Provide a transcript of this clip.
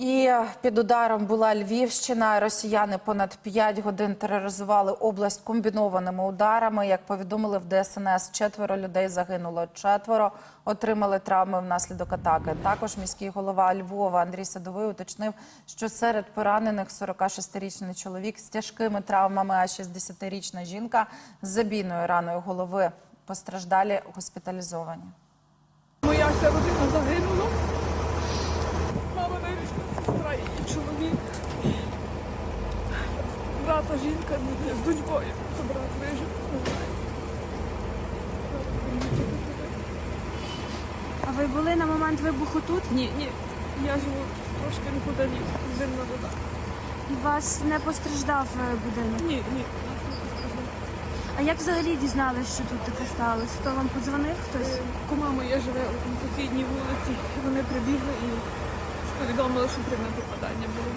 І під ударом була Львівщина. Росіяни понад 5 годин тероризували область комбінованими ударами. Як повідомили в ДСНС, четверо людей загинуло, четверо отримали травми внаслідок атаки. Також міський голова Львова Андрій Садовий уточнив, що серед поранених 46-річний чоловік з тяжкими травмами, а 60-річна жінка з забійною раною голови. Постраждалі госпіталізовані. Моя вся родина загинула. Мама навіть сестра і чоловік. Брата жінка з донькою. Не знаю. А ви були на момент вибуху тут? Ні, ні. Я живу трошки неподалік, зимна вода. І вас не постраждав е, будинок? Ні, ні. А як взагалі дізналися, що тут таке сталося? Хто вам подзвонив? Хтось? Кума моя живе на сусідній вулиці. Вони прибігли і повідомили, що пряме попадання було.